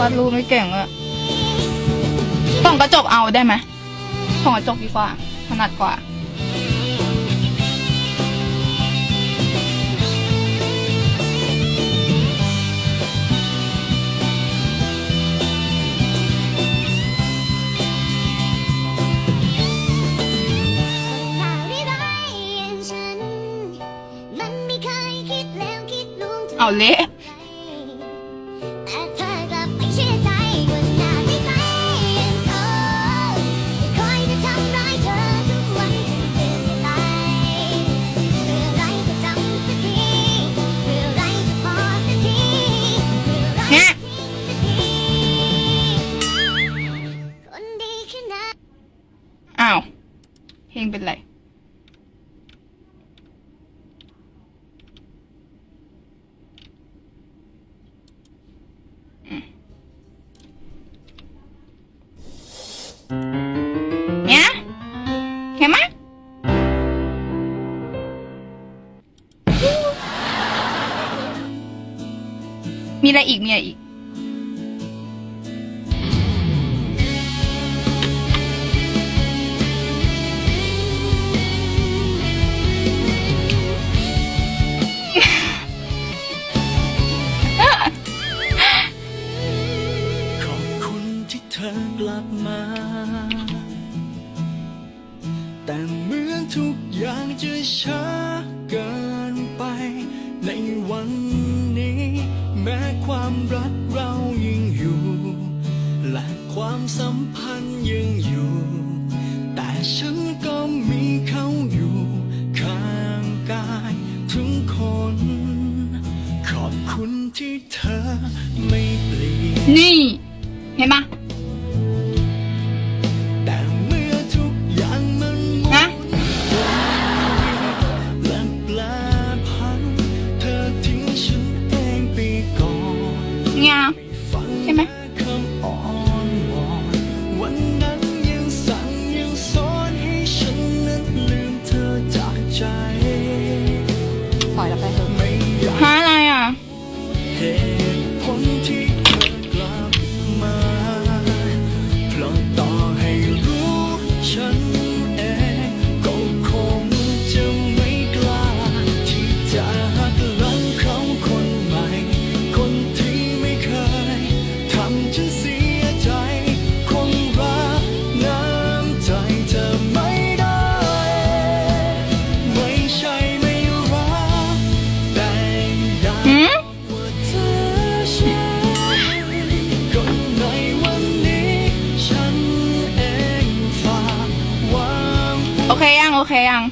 วาดรูปไม่เก่งอะส่องกระจกเอาได้ไหมส่องกระจกดีกว่าถนัดกว่าข่าวที่ร้ายอย่างฉันมันไม่เคยคิดแล้วคิดลวงถึงเอาเละาวเพลงเป็นไรเนี่ยเห็นไหมมีอะไรอีกมีอะไรอีก ธอกลับมา แต่เหมือนทุกอย่างจะช้าเกินไป ในวันนี้ แม้ความรักเรายังอยู่ และความสัมพันธ์ยังอยู่ แต่ฉันก็มีเขาอยู่ ข้างกายทุกคน ขอบคุณที่เธอไม่เปลี่ยนนี่ เห็นไหม ธอจากใจปล่อยเราไปเถอะไม่อยากหาอะไรอะ โอเคยัง โอเคยัง